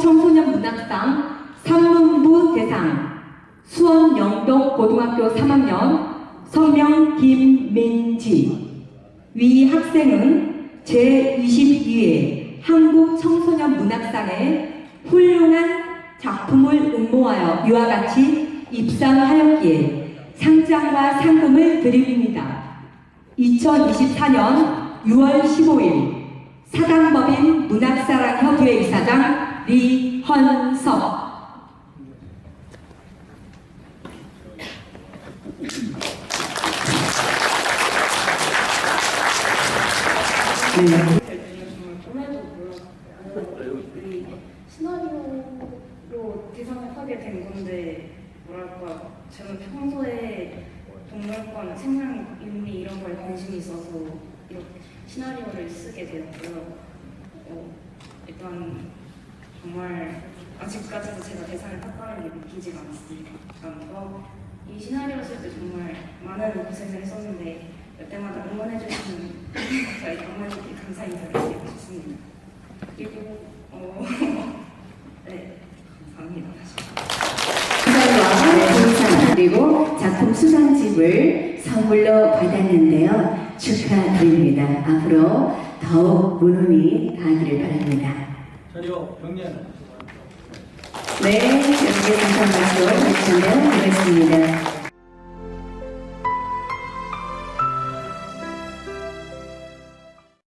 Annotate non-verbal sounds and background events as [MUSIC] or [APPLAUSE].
한국청소년 문학상 산문부 대상 수원 영동 고등학교 3학년 성명 김민지 위 학생은 제22회 한국 청소년 문학상에 훌륭한 작품을 응모하여 이와 같이 입상하였기에 상장과 상금을 드립니다. 2024년 6월 15일 사당법인 문학사랑협의회 리헌석 네. 시나리오로 대상을 하게 된 건데 뭐랄까 저는 평소에 동물권, 생명 윤리 이런 거에 관심이 있어서 이렇게 시나리오를 쓰게 되었고요. 어, 일단 정말 아직까지도 제가 대상을 탔다는 게 느끼지가 않습니다. 그러니까 이 시나리오 쓸 때 정말 많은 고생을 했었는데 몇 때마다 응원해주시는 저희 어머니께 감사 인사를 드리고 싶습니다. 그리고 어, [LAUGHS] 네 감사합니다. 동상 그리고 작품 수상집을 선물로 받았는데요. 축하드립니다. 앞으로 더욱 문훈이 가기를 바랍니다. 자료 경례. 네, 여기에 한 말씀 되겠습니다.